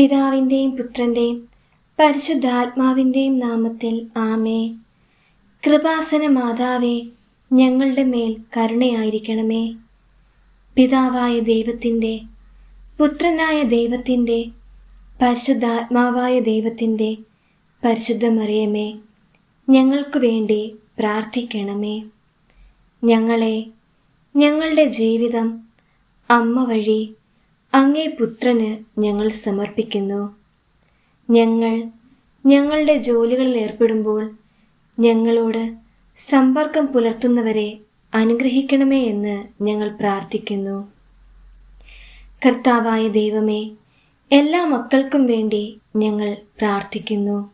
പിതാവിന്റെയും പുത്രന്റെയും പരിശുദ്ധാത്മാവിന്റെയും നാമത്തിൽ ആമേ കൃപാസന മാതാവേ ഞങ്ങളുടെ മേൽ കരുണയായിരിക്കണമേ. പിതാവായ ദൈവത്തിന്റെ പുത്രനായ ദൈവത്തിന്റെ പരിശുദ്ധാത്മാവായ ദൈവത്തിന്റെ പരിശുദ്ധമറിയമേ ഞങ്ങൾക്ക് വേണ്ടി പ്രാർത്ഥിക്കണമേ. ഞങ്ങളെ ഞങ്ങളുടെ ജീവിതം അമ്മ വഴി അങ്ങേ പുത്രന് ഞങ്ങൾ സമർപ്പിക്കുന്നു. ഞങ്ങൾ ഞങ്ങളുടെ ജോലികളിൽ ഏർപ്പെടുമ്പോൾ ഞങ്ങളോട് സമ്പർക്കം പുലർത്തുന്നവരെ അനുഗ്രഹിക്കണമേ എന്ന് ഞങ്ങൾ പ്രാർത്ഥിക്കുന്നു. കർത്താവായ ദൈവമേ എല്ലാ മക്കൾക്കും വേണ്ടി ഞങ്ങൾ പ്രാർത്ഥിക്കുന്നു.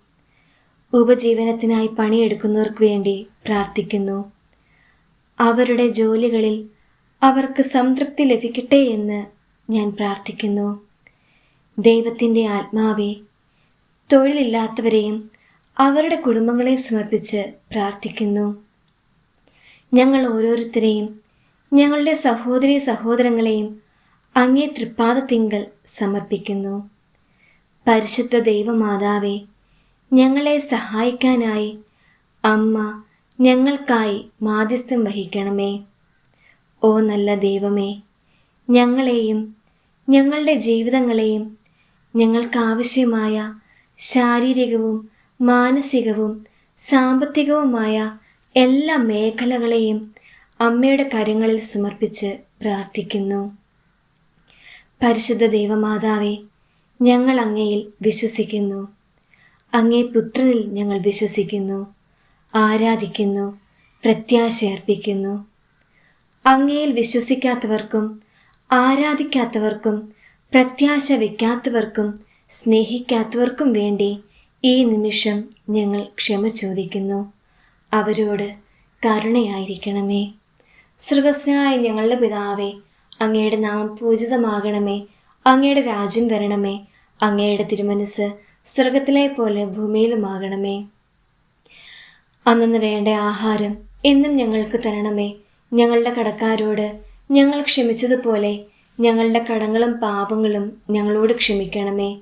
ഉപജീവനത്തിനായി പണിയെടുക്കുന്നവർക്ക് വേണ്ടി പ്രാർത്ഥിക്കുന്നു. അവരുടെ ജോലികളിൽ അവർക്ക് സംതൃപ്തി ലഭിക്കട്ടെ എന്ന് ഞാൻ പ്രാർത്ഥിക്കുന്നു. ദൈവത്തിന്റെ ആത്മാവെ തൊഴിലില്ലാത്തവരെയും അവരുടെ കുടുംബങ്ങളെ സമർപ്പിച്ച് പ്രാർത്ഥിക്കുന്നു. ഞങ്ങൾ ഓരോരുത്തരെയും ഞങ്ങളുടെ സഹോദരി സഹോദരങ്ങളെയും അങ്ങേ തൃപ്പാദത്തിങ്കൽ സമർപ്പിക്കുന്നു. പരിശുദ്ധ ദൈവമാതാവെ ഞങ്ങളെ സഹായിക്കാനായി അമ്മ ഞങ്ങൾക്കായി മാധ്യസ്ഥം വഹിക്കണമേ. ഓ നല്ല ദൈവമേ ഞങ്ങളെയും ഞങ്ങളുടെ ജീവിതങ്ങളെയും ഞങ്ങൾക്കാവശ്യമായ ശാരീരികവും മാനസികവും സാമ്പത്തികവുമായ എല്ലാ മേഖലകളെയും അമ്മയുടെ കരങ്ങളിൽ സമർപ്പിച്ച് പ്രാർത്ഥിക്കുന്നു. പരിശുദ്ധ ദൈവമാതാവെ ഞങ്ങൾ അങ്ങയിൽ വിശ്വസിക്കുന്നു. അങ്ങേ പുത്രനിൽ ഞങ്ങൾ വിശ്വസിക്കുന്നു. ആരാധിക്കുന്നു പ്രത്യാശ അർപ്പിക്കുന്നു അങ്ങയിൽ വിശ്വസിക്കാത്തവർക്കും ആരാധിക്കാത്തവർക്കും പ്രത്യാശ വയ്ക്കാത്തവർക്കും സ്നേഹിക്കാത്തവർക്കും വേണ്ടി ഈ നിമിഷം ഞങ്ങൾ ക്ഷമ ചോദിക്കുന്നു. അവരോട് കരുണയായിരിക്കണമേ. സർവസ്നായ ഞങ്ങളുടെ പിതാവേ അങ്ങയുടെ നാമം പൂജിതമാകണമേ. അങ്ങയുടെ രാജ്യം വരണമേ. അങ്ങയുടെ തിരുമനസ് സ്വർഗത്തിലെ പോലെ ഭൂമിയിലുമാകണമേ. അന്നു വേണ്ട ആഹാരം എന്നും ഞങ്ങൾക്ക് തരണമേ. ഞങ്ങളുടെ കടക്കാരോട് ഞങ്ങൾ ക്ഷമിച്ചതുപോലെ ഞങ്ങളുടെ കടങ്ങളും പാപങ്ങളും ഞങ്ങളോട് ക്ഷമിക്കണമേ.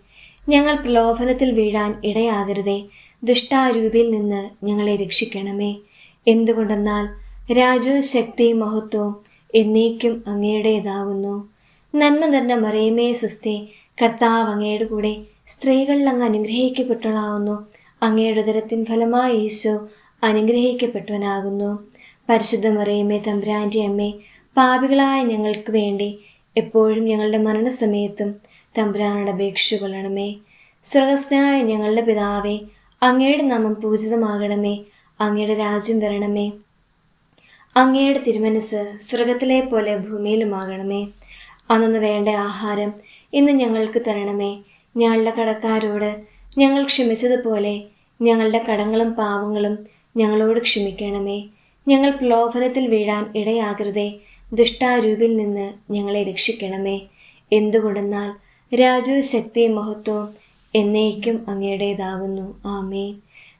ഞങ്ങൾ പ്രലോഭനത്തിൽ വീഴാൻ ഇടയാകരുതേ. ദുഷ്ടാരൂപിയിൽ നിന്ന് ഞങ്ങളെ രക്ഷിക്കണമേ. എന്തുകൊണ്ടെന്നാൽ രാജു ശക്തി മഹത്വവും എന്നേക്കും അങ്ങയുടേതാകുന്നു നന്മ തന്നെ മറിയമേ സുസ്ഥേ കർത്താവ് അങ്ങയുടെ കൂടെ സ്ത്രീകളിൽ അങ്ങ് അനുഗ്രഹിക്കപ്പെട്ടവളാവുന്നു. അങ്ങയുടെ ഉദരത്തിൻ ഫലമായ ഈശോ അനുഗ്രഹിക്കപ്പെട്ടവനാകുന്നു. പരിശുദ്ധ മറിയമ്മേ തമ്പുരാന്റെ അമ്മേ പാപികളായ ഞങ്ങൾക്ക് വേണ്ടി എപ്പോഴും ഞങ്ങളുടെ മരണസമയത്തും തമ്പുരാനോട് അപേക്ഷിച്ചു കൊള്ളണമേ. സ്വർഗസ്നായ ഞങ്ങളുടെ പിതാവേ അങ്ങയുടെ നാമം പൂജിതമാകണമേ. അങ്ങയുടെ രാജ്യം വരണമേ. അങ്ങയുടെ തിരുമനസ് സ്വർഗത്തിലെ പോലെ ഭൂമിയിലുമാകണമേ. അന്നു വേണ്ട ആഹാരം ഇന്ന് ഞങ്ങൾക്ക് തരണമേ. ഞങ്ങളുടെ കടക്കാരോട് ഞങ്ങൾ ക്ഷമിച്ചതുപോലെ ഞങ്ങളുടെ കടങ്ങളും പാവങ്ങളും ഞങ്ങളോട് ക്ഷമിക്കണമേ. ഞങ്ങൾ പ്രലോഭനത്തിൽ വീഴാൻ ഇടയാകരുതേ. ദുഷ്ടാരൂപിൽ നിന്ന് ഞങ്ങളെ രക്ഷിക്കണമേ. എന്തുകൊണ്ടെന്നാൽ രാജു ശക്തി മഹത്വം എന്നേക്കും അങ്ങയുടേതാകുന്നു. ആമേ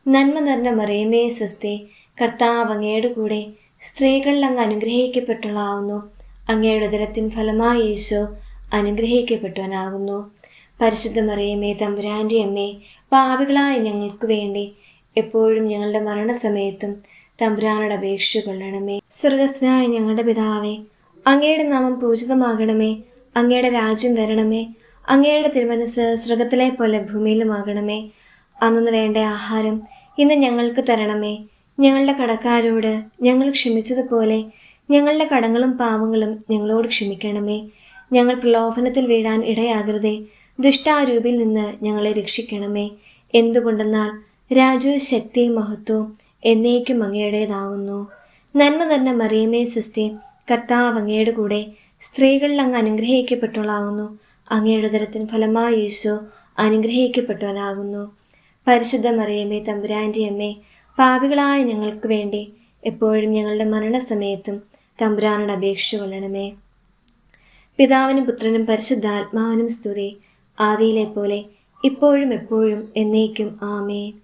നന്മ നിറഞ്ഞ മറിയമേ സ്വസ്തി കർത്താവ് അങ്ങയുടെ കൂടെ സ്ത്രീകളിൽ അങ്ങ് അനുഗ്രഹിക്കപ്പെട്ടവളാവുന്നു. അങ്ങയുടെ ഉദരത്തിൻ ഫലമായി യേശോ അനുഗ്രഹിക്കപ്പെട്ടവനാകുന്നു. പരിശുദ്ധ മറിയമേ തമ്പുരാന്റെ അമ്മേ പാപികളായ ഞങ്ങൾക്ക് വേണ്ടി എപ്പോഴും ഞങ്ങളുടെ മരണസമയത്തും തമ്പുരാനോട് അപേക്ഷിച്ചു കൊള്ളണമേ. സ്വർഗസ്ഥനായ ഞങ്ങളുടെ പിതാവേ അങ്ങയുടെ നാമം പൂജിതമാകണമേ. അങ്ങയുടെ രാജ്യം വരണമേ. അങ്ങയുടെ തിരുമനസ് സ്വർഗത്തിലെ പോലെ ഭൂമിയിലുമാകണമേ. അന്നു വേണ്ട ആഹാരം ഇന്ന് ഞങ്ങൾക്ക് തരണമേ. ഞങ്ങളുടെ കടക്കാരോട് ഞങ്ങൾ ക്ഷമിച്ചതുപോലെ ഞങ്ങളുടെ കടങ്ങളും പാവങ്ങളും ഞങ്ങളോട് ക്ഷമിക്കണമേ. ഞങ്ങൾ പ്രലോഭനത്തിൽ വീഴാൻ ഇടയാകരുതേ. ദുഷ്ടാരൂപിൽ നിന്ന് ഞങ്ങളെ രക്ഷിക്കണമേ. എന്തുകൊണ്ടെന്നാൽ രാജു ശക്തി മഹത്വം എന്നേക്കും അങ്ങയുടേതാകുന്നു. നന്മ തന്നെ മറിയമേ സുസ്ഥി കർത്താവ് അങ്ങയുടെ കൂടെ സ്ത്രീകളിൽ അങ്ങ് അനുഗ്രഹിക്കപ്പെട്ടവളാകുന്നു. അങ്ങയുടെ ഉദരത്തിന് ഫലമായി യേശു അനുഗ്രഹിക്കപ്പെട്ടവനാകുന്നു. പരിശുദ്ധ മറിയമ്മേ തമ്പുരാന്റെ അമ്മേ പാപികളായ ഞങ്ങൾക്ക് വേണ്ടി എപ്പോഴും ഞങ്ങളുടെ മരണസമയത്തും തമ്പുരാനോട് അപേക്ഷ കൊള്ളണമേ. പിതാവിനും പുത്രനും പരിശുദ്ധാത്മാവിനും സ്തുതി. ആദിയിലെ പോലെ ഇപ്പോഴും എപ്പോഴും എന്നേക്കും ആമേൻ.